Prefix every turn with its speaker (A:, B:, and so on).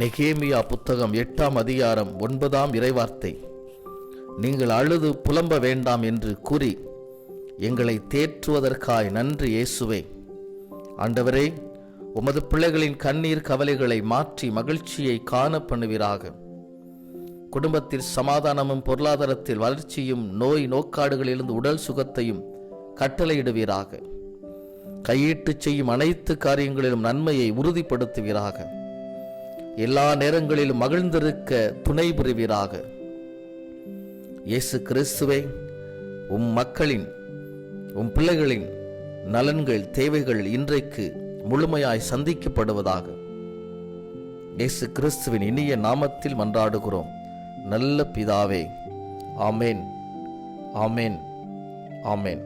A: நெகேமியா புத்தகம் எட்டாம் அதிகாரம் ஒன்பதாம் இறைவார்த்தை. நீங்கள் அழுது புலம்ப வேண்டாம் என்று கூறி எங்களை தேற்றுவதற்காய் நன்றி இயேசுவே. ஆண்டவரே உமது பிள்ளைகளின் கண்ணீர் கவலைகளை மாற்றி மகிழ்ச்சியை காண பண்ணுவீராக. குடும்பத்தில் சமாதானமும் பொருளாதாரத்தில் வளர்ச்சியும் நோய் நோக்காடுகளிலிருந்து உடல் சுகத்தையும் கட்டளையிடுவீராக. கையீட்டு செய்யும் அனைத்து காரியங்களிலும் நன்மையை உறுதிப்படுத்துவீராக. எல்லா நேரங்களிலும் மகிழ்ந்திருக்க துணை புரிவீராக. இயேசு கிறிஸ்துவே உம் மக்களின் உம் பிள்ளைகளின் நலன்கள் தேவைகள் இன்றைக்கு முழுமையாய் சந்திக்கப்படுவதாக. இயேசு கிறிஸ்துவின் இனிய நாமத்தில் மன்றாடுகிறோம். நல்ல பிதாவே ஆமேன் ஆமேன் ஆமேன்.